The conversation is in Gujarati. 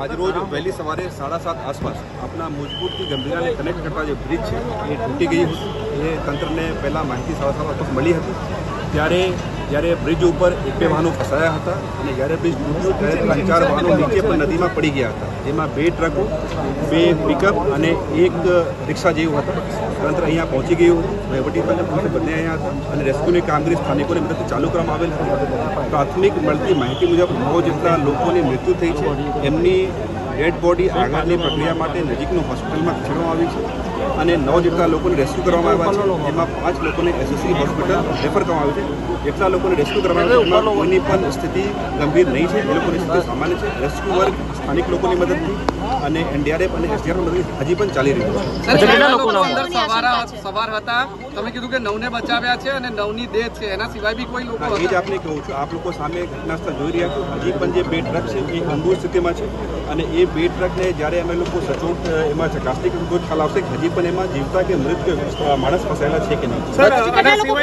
આજરોજ વહેલી સવારે સાડા સાત આસપાસ આપણા મુજપુરથી ગંભીરાને કનેક્ટ કરતા જે બ્રિજ છે, એ તૂટી ગઈ એ તંત્રને પહેલાં માહિતી સાડા સાત આસપાસ મળી હતી. ત્યારે, જ્યારે બ્રિજ ઉપર એક બે વાહનો ફસાયા હતા અને જ્યારે બ્રિજ તૂટ્યું, ત્યારે ત્રણ ચાર વાહનો નીચે પણ નદીમાં પડી ગયા હતા. જેમાં બે ટ્રકો, બે પિકઅપ અને એક રિક્ષા જેવું હતા. તંત્ર અહીંયા પહોંચી ગયું. વહીવટીતંત્ર પોલીસ બંને અહીંયા હતા અને રેસ્ક્યુની કામગીરી સ્થાનિકોની મદદથી ચાલુ કરવામાં આવેલ હતી. પ્રાથમિક મળતી માહિતી મુજબ નવ જેટલા લોકોની મૃત્યુ થઈ છે. એમની ડેડ બોડી આગળની પ્રક્રિયા માટે નજીકનું હોસ્પિટલમાં ખસેડવામાં આવી છે અને નવ જેટલા લોકોને રેસ્ક્યુ કરવામાં આવ્યા છે. જેમાં પાંચ લોકોને એસએસસી હોસ્પિટલ રેફર કરવામાં આવ્યું છે. જેટલા લોકોને રેસ્ક્યુ કરવામાં આવ્યા છે એમાં કોઈની પણ સ્થિતિ ગંભીર નહીં છે. એ લોકોની સ્થિતિ સામાન્ય છે. રેસ્ક્યુ વર્ક સ્થાનિક લોકોની મદદથી અને એનડીઆરએફ અને એસડીઆરએફ મદદથી હજી પણ ચાલી રહ્યું છે. સવાર હતા? તમે કીધું કે નવને બચાવ્યા છે અને નવની દેહ છે. એના સિવાય બી કોઈ લોકો એ જ આપને કહું છું. આપ લોકો સામે ઘટનાસ્થળ જોઈ રહ્યા છો. હજી પણ જે બે ટ્રક છે એ ગંભીર સ્થિતિમાં છે અને એ બે ટ્રકને જ્યારે અમે લોકો સચોટ એમાં ચકાસણી કરવું તો ખ્યાલ આવશે હજી પણ એમાં જીવતા કે મૃત માણસ ફસાયેલા છે કે નહીં?